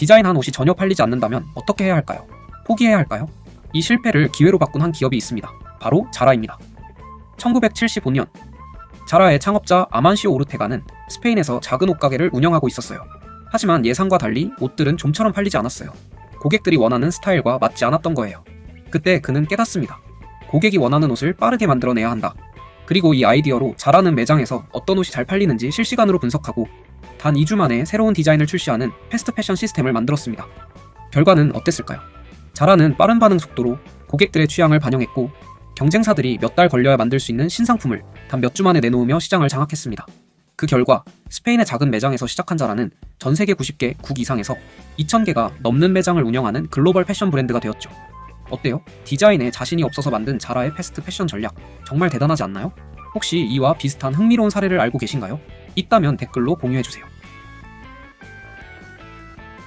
디자인한 옷이 전혀 팔리지 않는다면 어떻게 해야 할까요? 포기해야 할까요? 이 실패를 기회로 바꾼 한 기업이 있습니다. 바로 자라입니다. 1975년 자라의 창업자 아만시오 오르테가는 스페인에서 작은 옷가게를 운영하고 있었어요. 하지만 예상과 달리 옷들은 좀처럼 팔리지 않았어요. 고객들이 원하는 스타일과 맞지 않았던 거예요. 그때 그는 깨닫습니다. 고객이 원하는 옷을 빠르게 만들어내야 한다. 그리고 이 아이디어로 자라는 매장에서 어떤 옷이 잘 팔리는지 실시간으로 분석하고 단 2주 만에 새로운 디자인을 출시하는 패스트 패션 시스템을 만들었습니다. 결과는 어땠을까요? 자라는 빠른 반응 속도로 고객들의 취향을 반영했고 경쟁사들이 몇 달 걸려야 만들 수 있는 신상품을 단 몇 주 만에 내놓으며 시장을 장악했습니다. 그 결과 스페인의 작은 매장에서 시작한 자라는 전 세계 90개 국 이상에서 2,000개가 넘는 매장을 운영하는 글로벌 패션 브랜드가 되었죠. 어때요? 디자인에 자신이 없어서 만든 자라의 패스트 패션 전략 정말 대단하지 않나요? 혹시 이와 비슷한 흥미로운 사례를 알고 계신가요? 있다면 댓글로 공유해주세요.